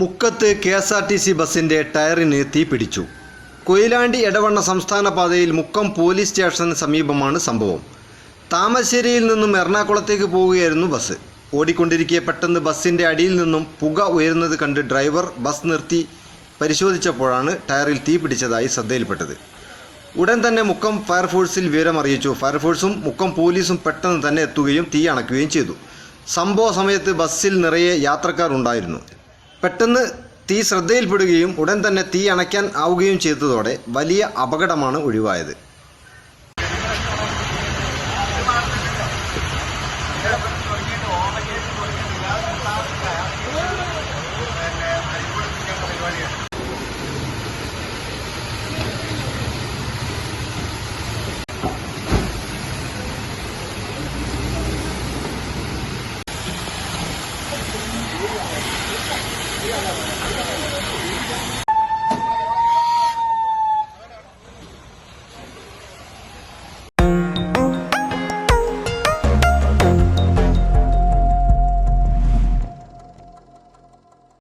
മുക്കത്ത് K S R T C ബസിന്റെ ടയറിന് തീപിടിച്ചു കൊയിലാണ്ടി എടവണ്ണ സംസ്ഥാന പാതയിൽ മുക്കം പോലീസ് സ്റ്റേഷന് സമീപമാണ് സംഭവം. താമശ്ശേരിയിൽ നിന്നും എറണാകുളത്തേക്ക് പോവുകയായിരുന്നു ബസ്. ഓടിക്കൊണ്ടിരിക്കെ പെട്ടെന്ന് ബസിന്റെ അടിയിൽ നിന്നും പുക ഉയരുന്നത് കണ്ട് ഡ്രൈവർ ബസ് നിർത്തി പരിശോധിച്ചപ്പോഴാണ് ടയറിൽ തീ പിടിച്ചതായി ശ്രദ്ധയിൽപ്പെട്ടത്. ഉടൻ തന്നെ മുക്കം ഫയർഫോഴ്സിൽ വിവരമറിയിച്ചു. ഫയർഫോഴ്സും മുക്കം പോലീസും പെട്ടെന്ന് തന്നെ എത്തുകയും തീ അണയ്ക്കുകയും ചെയ്തു. സംഭവ സമയത്ത് ബസ്സിൽ നിറയെ യാത്രക്കാർ ഉണ്ടായിരുന്നു. പെട്ടെന്ന് തീ ശ്രദ്ധയിൽപ്പെടുകയും ഉടൻ തന്നെ തീ അണയ്ക്കാൻ ആവുകയും ചെയ്തതോടെ വലിയ അപകടമാണ് ഒഴിവായത്. ¡Gracias!